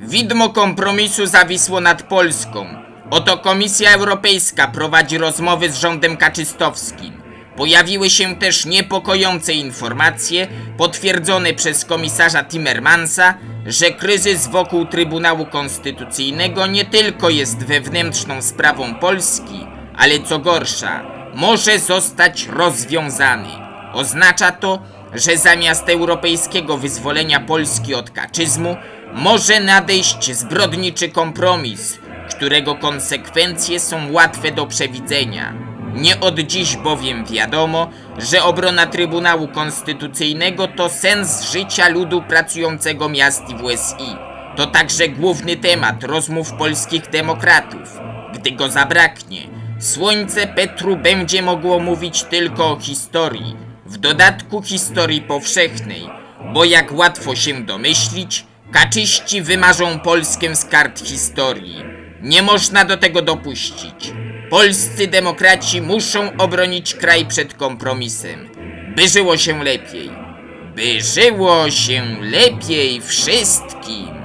Widmo kompromisu zawisło nad Polską. Oto Komisja Europejska prowadzi rozmowy z rządem kaczystowskim. Pojawiły się też niepokojące informacje, potwierdzone przez komisarza Timmermansa, że kryzys wokół Trybunału Konstytucyjnego nie tylko jest wewnętrzną sprawą Polski, ale co gorsza, może zostać rozwiązany. Oznacza to, że zamiast europejskiego wyzwolenia Polski od kaczyzmu, może nadejść zbrodniczy kompromis, którego konsekwencje są łatwe do przewidzenia. Nie od dziś bowiem wiadomo, że obrona Trybunału Konstytucyjnego to sens życia ludu pracującego miast i WSI. To także główny temat rozmów polskich demokratów. Gdy go zabraknie, słońce Petru będzie mogło mówić tylko o historii, w dodatku historii powszechnej, bo jak łatwo się domyślić, kaczyści wymarzą Polskę z kart historii. Nie można do tego dopuścić. Polscy demokraci muszą obronić kraj przed kompromisem, by żyło się lepiej. By żyło się lepiej wszystkim.